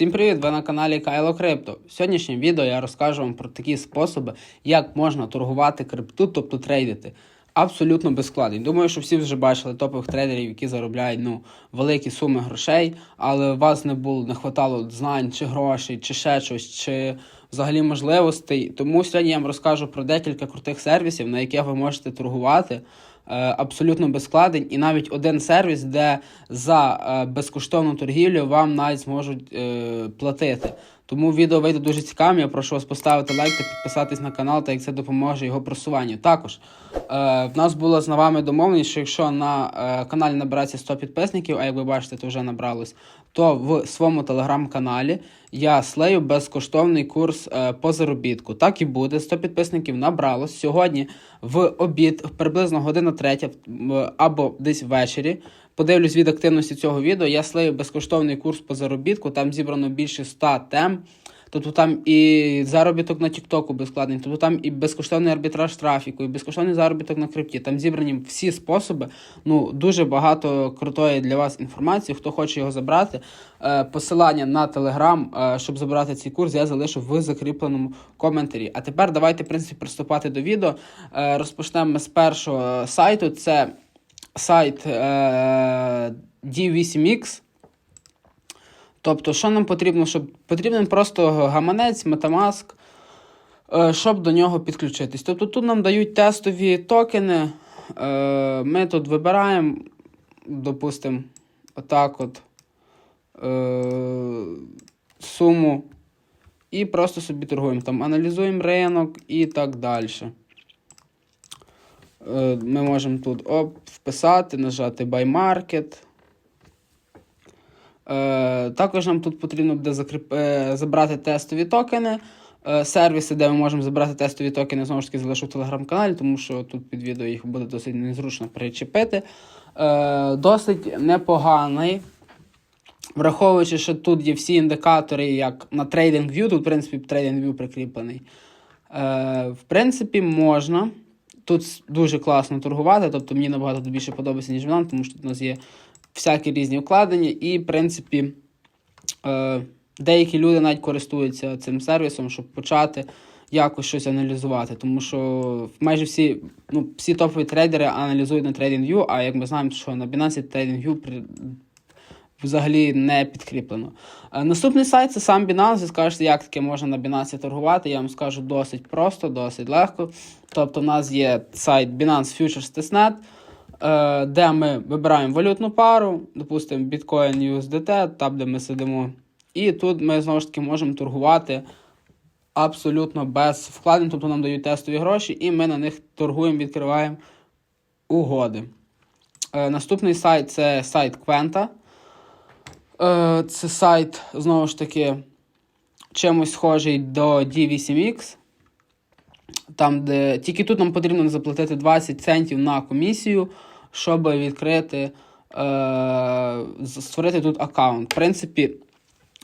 Всім привіт! Ви на каналі Кайло Крипто. В сьогоднішньому відео я розкажу вам про такі способи, як можна торгувати крипту, тобто трейдити. Абсолютно без вкладень. Думаю, що всі вже бачили топових трейдерів, які заробляють ну, великі суми грошей, але у вас не було, не хватало знань, чи грошей, чи ще щось, чи взагалі можливостей. Тому сьогодні я вам розкажу про декілька крутих сервісів, на яких ви можете торгувати абсолютно без вкладень, і навіть один сервіс, де за е, безкоштовну торгівлю вам навіть зможуть е, платити. Тому відео вийде дуже цікавим. Я прошу вас поставити лайк та підписатись на канал, так як це допоможе його просуванню. Також е, в нас була з вами домовленість, що якщо на е, каналі набирається 100 підписників, а як ви бачите, то вже набралось, то в своєму телеграм-каналі я слею безкоштовний курс е, по заробітку. Так і буде. 100 підписників набралось. Сьогодні в обід, приблизно година третя або десь ввечері. Подивлюсь від активності цього відео. Я слею безкоштовний курс по заробітку. Там зібрано більше 100 тем. Тобто там і заробіток на Тіктоку безкладний, тобто там і безкоштовний арбітраж трафіку, і безкоштовний заробіток на крипті. Там зібрані всі способи. Ну дуже багато крутої для вас інформації. Хто хоче його забрати, е, посилання на телеграм, щоб забрати цей курс, я залишу в закріпленому коментарі. А тепер давайте в принципі приступати до відео. Е, Розпочнемо з першого сайту. Це сайт е, D8X. Тобто, що нам потрібно, щоб потрібен просто гаманець, Metamask, е, щоб до нього підключитись. Тобто тут нам дають тестові токени. Е, Ми тут вибираємо, допустимо, отак от е, суму. І просто собі торгуємо. Там аналізуємо ринок і так далі. Ми можемо тут оп, вписати, нажати Buy Market. Е, Також нам тут потрібно буде закріп... е, забрати тестові токени. Е, Сервіси, де ми можемо забрати тестові токени, знову ж таки залишу в телеграм-каналі, тому що тут під відео їх буде досить незручно причепити. Досить непоганий. Враховуючи, що тут є всі індикатори, як на TradingView, тут, в принципі, TradingView прикріплений. В принципі, можна. Тут дуже класно торгувати, тобто мені набагато більше подобається, ніж Binance, тому що тут у нас є всякі різні вкладення, і, в принципі, е, деякі люди навіть користуються цим сервісом, щоб почати якось щось аналізувати. Тому що майже всі, ну, всі топові трейдери аналізують на TradingView, а як ми знаємо, що на Binance TradingView при... взагалі не підкріплено. Е, Наступний сайт це сам Binance. Ви скажете, як таке можна на Binance торгувати. Я вам скажу досить просто, досить легко. Тобто, в нас є сайт Binance Futures Testnet, де ми вибираємо валютну пару, допустимо, Bitcoin USDT, там, де ми сидимо. І тут ми знову ж таки можемо торгувати абсолютно без вкладень, тобто нам дають тестові гроші, і ми на них торгуємо, відкриваємо угоди. Е, Наступний сайт це сайт Quenta. Е, Це сайт, знову ж таки, чимось схожий до D8X. Там, де тільки тут нам потрібно заплатити 20 центів на комісію, щоб відкрити, е, створити тут аккаунт. В принципі,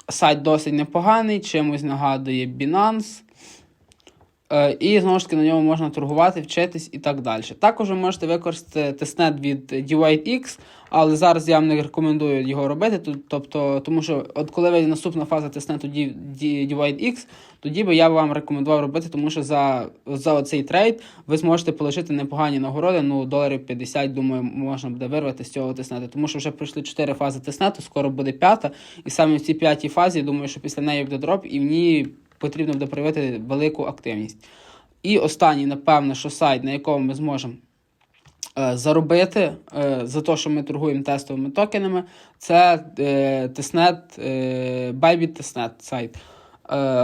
сайт досить непоганий, чимось нагадує Binance. Е, і знову ж таки на ньому можна торгувати, вчитись і так далі. Також ви можете використати тестнет від DYX, але зараз я вам не рекомендую його робити. Тобто, тому що от коли вийде наступна фаза тестнету DYX, тоді би я вам рекомендував робити, тому що за, за оцей трейд ви зможете отримати непогані нагороди. Ну, доларів 50, думаю, можна буде вирвати з цього тестнету. Тому що вже пройшли 4 фази тестнету, скоро буде п'ята. І саме в цій п'ятій фазі, думаю, що після неї буде дроп, і в ній потрібно буде проявити велику активність. І останній, напевно, що сайт, на якому ми зможемо е, заробити е, за те, що ми торгуємо тестовими токенами, це е, тестнет, Bybit Testnet сайт.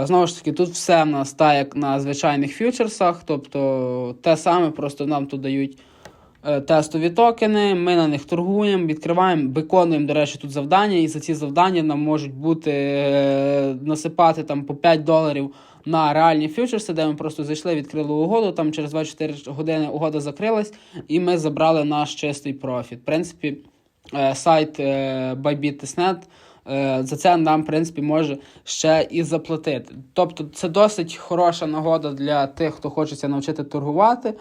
Знову ж таки, тут все в нас так, як на звичайних фьючерсах, тобто те саме, просто нам тут дають тестові токени, ми на них торгуємо, відкриваємо, виконуємо, до речі, тут завдання, і за ці завдання нам можуть бути е, насипати там по 5 доларів на реальні фьючерси, де ми просто зайшли, відкрили угоду, там через 24 години угода закрилась, і ми забрали наш чистий профіт. В принципі, е, сайт е, Bybit.net е, за це нам, в принципі, може ще і заплатити. Тобто, це досить хороша нагода для тих, хто хочеться навчити торгувати.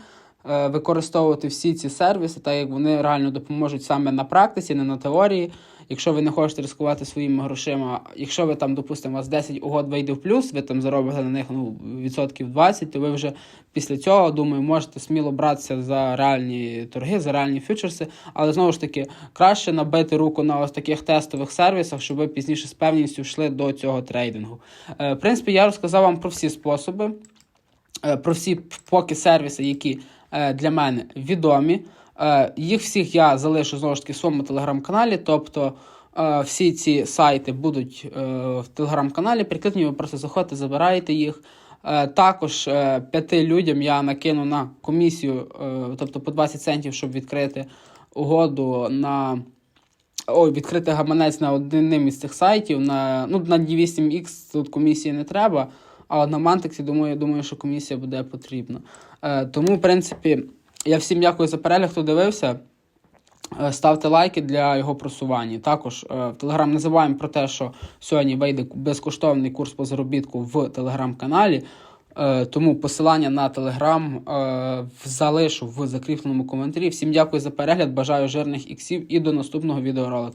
Е, Використовувати всі ці сервіси, так як вони реально допоможуть саме на практиці, не на теорії. Якщо ви не хочете ризикувати своїми грошима, якщо ви там, допустимо, у вас 10 угод вийде в плюс, ви там заробите на них ну, відсотків 20, то ви вже після цього, думаю, можете сміло братися за реальні торги, за реальні фьючерси. Але знову ж таки, краще набити руку на ось таких тестових сервісах, щоб ви пізніше з певністю йшли до цього трейдингу. Е, в принципі, я розказав вам про всі способи, е, про всі поки сервіси, які для мене відомі. Е, їх всіх я залишу знову ж таки в своєму телеграм-каналі. Тобто е, всі ці сайти будуть е, в телеграм-каналі. Прикріплені, ви просто заходите, забираєте їх. Е, також е, п'яти людям я накину на комісію, е, тобто по 20 центів, щоб відкрити угоду на. Ой, відкрити гаманець на одним із цих сайтів. На, ну, на D8X тут комісії не треба, а на Mantix, думаю, я думаю, що комісія буде потрібна. Е, тому, в принципі, я всім дякую за перегляд, хто дивився. Е, Ставте лайки для його просування. Також е, в Телеграм не забуваємо про те, що сьогодні вийде безкоштовний курс по заробітку в телеграм-каналі. Тому посилання на Телеграм залишу в закріпленому коментарі. Всім дякую за перегляд, бажаю жирних іксів і до наступного відеоролика.